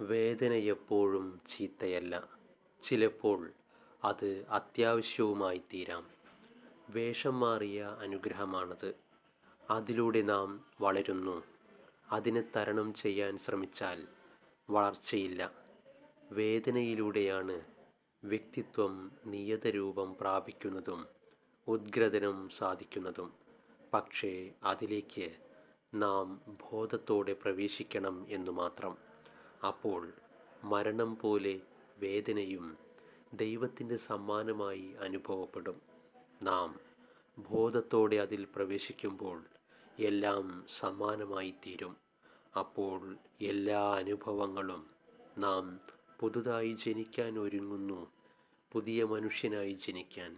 വേദന എപ്പോഴും ചീത്തയല്ല. ചിലപ്പോൾ അത് അത്യാവശ്യവുമായി തീരാം വേഷം മാറിയ അനുഗ്രഹമാണത്. അതിലൂടെ നാം വളരുന്നു. അതിനെ തരണം ചെയ്യാൻ ശ്രമിച്ചാൽ വളർച്ചയില്ല. വേദനയിലൂടെയാണ് വ്യക്തിത്വം നിയത രൂപം പ്രാപിക്കുന്നതും ഉദ്ഗ്രഥനം സാധിക്കുന്നതും. പക്ഷേ അതിലേക്ക് നാം ബോധത്തോടെ പ്രവേശിക്കണം എന്നു മാത്രം. അപ്പോൾ മരണം പോലെ വേദനയും ദൈവത്തിന്റെ സമ്മാനമായി അനുഭവപ്പെടും. നാം ബോധത്തോടെ അതിൽ പ്രവേശിക്കുമ്പോൾ എല്ലാം സമാനമായി തീരും അപ്പോൾ എല്ലാ അനുഭവങ്ങളും നാം പുതുതായി ജനിക്കാൻ ഒരുങ്ങുന്നു. പുതിയ മനുഷ്യനായി ജനിക്കാൻ.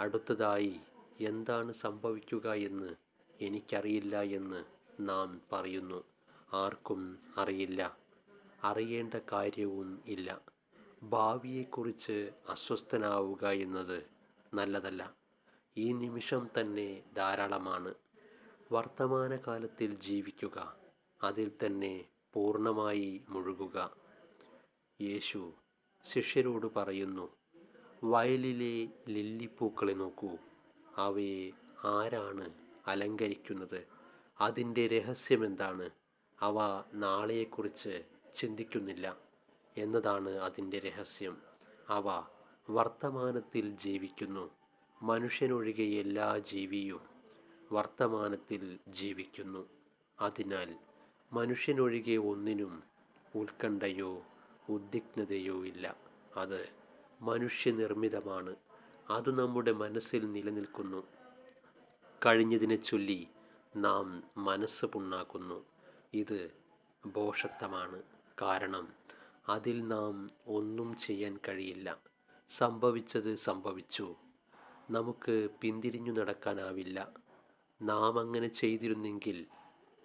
അടുത്തതായി എന്താണ് സംഭവിക്കുക എന്ന് എനിക്കറിയില്ല എന്ന് നാം പറയുന്നു. ആർക്കും അറിയില്ല. അറിയേണ്ട കാര്യവും ഇല്ല. ഭാവിയെക്കുറിച്ച് അസ്വസ്ഥനാവുക എന്നത് നല്ലതല്ല. ഈ നിമിഷം തന്നെ ധാരാളമാണ്. വർത്തമാനകാലത്തിൽ ജീവിക്കുക അതിൽ തന്നെ പൂർണമായി മുഴുകുക. യേശു ശിഷ്യരോട് പറയുന്നു വയലിലെ ലില്ലിപ്പൂക്കളെ നോക്കൂ. അവയെ ആരാണ് അലങ്കരിക്കുന്നത്? അതിന്റെ രഹസ്യമെന്താണ്? അവ നാളെയെക്കുറിച്ച് ചിന്തിക്കുന്നില്ല എന്നതാണ് അതിന്റെ രഹസ്യം. അവ വർത്തമാനത്തിൽ ജീവിക്കുന്നു. മനുഷ്യനൊഴികെ എല്ലാ ജീവിയും വർത്തമാനത്തിൽ ജീവിക്കുന്നു. അതിനാൽ മനുഷ്യനൊഴികെ ഒന്നിനും ഉത്കണ്ഠയോ ഉദ്വിഗ്നതയോ ഇല്ല. അത് മനുഷ്യനിർമ്മിതമാണ്. അത് നമ്മുടെ മനസ്സിൽ നിലനിൽക്കുന്നു. കഴിഞ്ഞതിനെ ചൊല്ലി നാം മനസ്സ് പുണ്ണാക്കുന്നു. ഇത് ഭോഷത്വമാണ് കാരണം അതിൽ നാം ഒന്നും ചെയ്യാൻ കഴിയില്ല. സംഭവിച്ചത് സംഭവിച്ചു. നമുക്ക് പിന്തിരിഞ്ഞു നടക്കാനാവില്ല. നാം അങ്ങനെ ചെയ്തിരുന്നെങ്കിൽ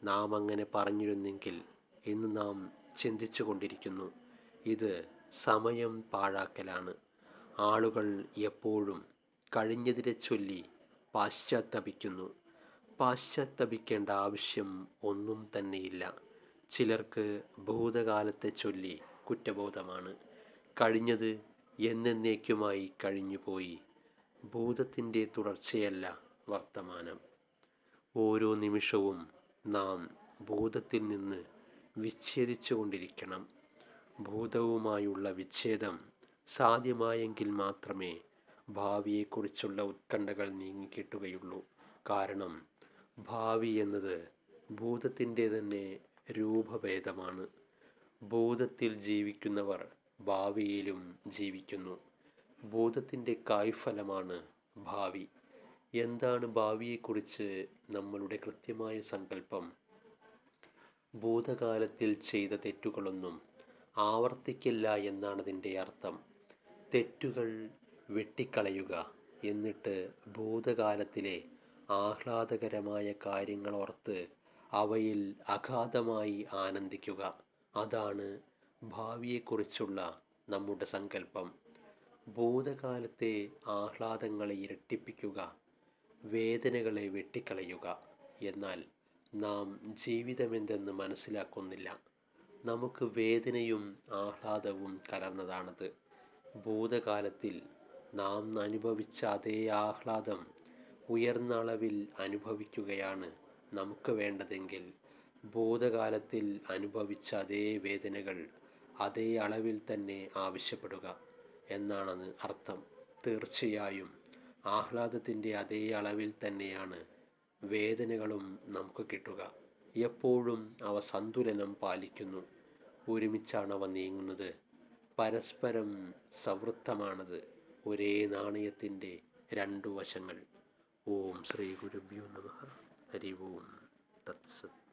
നാം അങ്ങനെ പറഞ്ഞിരുന്നെങ്കിൽ എന്ന് നാം ചിന്തിച്ചു കൊണ്ടിരിക്കുന്നു. ഇത് സമയം പാഴാക്കലാണ്. ആളുകൾ എപ്പോഴും കഴിഞ്ഞതിനെ ചൊല്ലി പാശ്ചാത്തപിക്കുന്നു. പാശ്ചാത്തപിക്കേണ്ട ആവശ്യം ഒന്നും തന്നെയില്ല. ചിലർക്ക് ഭൂതകാലത്തെ ചൊല്ലി കുറ്റബോധമാണ്. കഴിഞ്ഞത് എന്നേക്കുമായി കഴിഞ്ഞുപോയി. ഭൂതത്തിന്റെ തുടർച്ചയല്ല വർത്തമാനം. ഓരോ നിമിഷവും നാം ഭൂതത്തിൽ നിന്ന് വിച്ഛേദിച്ചു കൊണ്ടിരിക്കണം. ഭൂതവുമായുള്ള വിച്ഛേദം സാധ്യമായെങ്കിൽ മാത്രമേ ഭാവിയെക്കുറിച്ചുള്ള ഉത്കണ്ഠകൾ നീങ്ങിക്കിട്ടുകയുള്ളൂ. കാരണം ഭാവി എന്നത് ഭൂതത്തിന്റെ തന്നെ രൂപഭേദമാണ്. ഭൂതത്തിൽ ജീവിക്കുന്നവർ ഭാവിയിലും ജീവിക്കുന്നു. ഭൂതത്തിന്റെ കായ്ഫലമാണ് ഭാവി. എന്താണ് ഭാവിയെക്കുറിച്ച് നമ്മളുടെ കൃത്യമായ സങ്കല്പം? ഭൂതകാലത്തിൽ ചെയ്ത തെറ്റുകളൊന്നും ആവർത്തിക്കില്ല എന്നാണ് അതിന്റെ അർത്ഥം. തെറ്റുകൾ വെട്ടിക്കളയുക എന്നിട്ട് ഭൂതകാലത്തിലെ ആഹ്ലാദകരമായ കാര്യങ്ങൾ ഓർത്ത് അവയിൽ അഗാധമായി ആനന്ദിക്കുക. അതാണ് ഭാവിയെക്കുറിച്ചുള്ള നമ്മുടെ സങ്കല്പം. ഭൂതകാലത്തെ ആഹ്ലാദങ്ങളെ ഇരട്ടിപ്പിക്കുക വേദനകളെ വെട്ടിക്കളയുക എന്നാൽ നാം ജീവിതമെന്തെന്ന് മനസ്സിലാക്കുന്നില്ല. നമുക്ക് വേദനയും ആഹ്ലാദവും കലർന്നതാണത്. ഭൂതകാലത്തിൽ നാം അനുഭവിച്ച അതേ ആഹ്ലാദം ഉയർന്ന അളവിൽ അനുഭവിക്കുകയാണ് നമുക്ക് വേണ്ടതെങ്കിൽ ഭൂതകാലത്തിൽ അനുഭവിച്ച അതേ വേദനകൾ അതേ അളവിൽ തന്നെ ആവശ്യപ്പെടുക എന്നാണ് അർത്ഥം. തീർച്ചയായും ആഹ്ലാദത്തിന്റെ അതേ അളവിൽ തന്നെയാണ് വേദനകളും നമുക്ക് കിട്ടുക. എപ്പോഴും അവ സന്തുലനം പാലിക്കുന്നു. ഒരുമിച്ചാണ് അവ നീങ്ങുന്നത്. പരസ്പരം സവൃത്തമാണത്. ഒരേ നാണയത്തിന്റെ രണ്ടു വശങ്ങൾ. ഓം ശ്രീ ഗുരുഭ്യോ നമ. हरि ओम तत्सत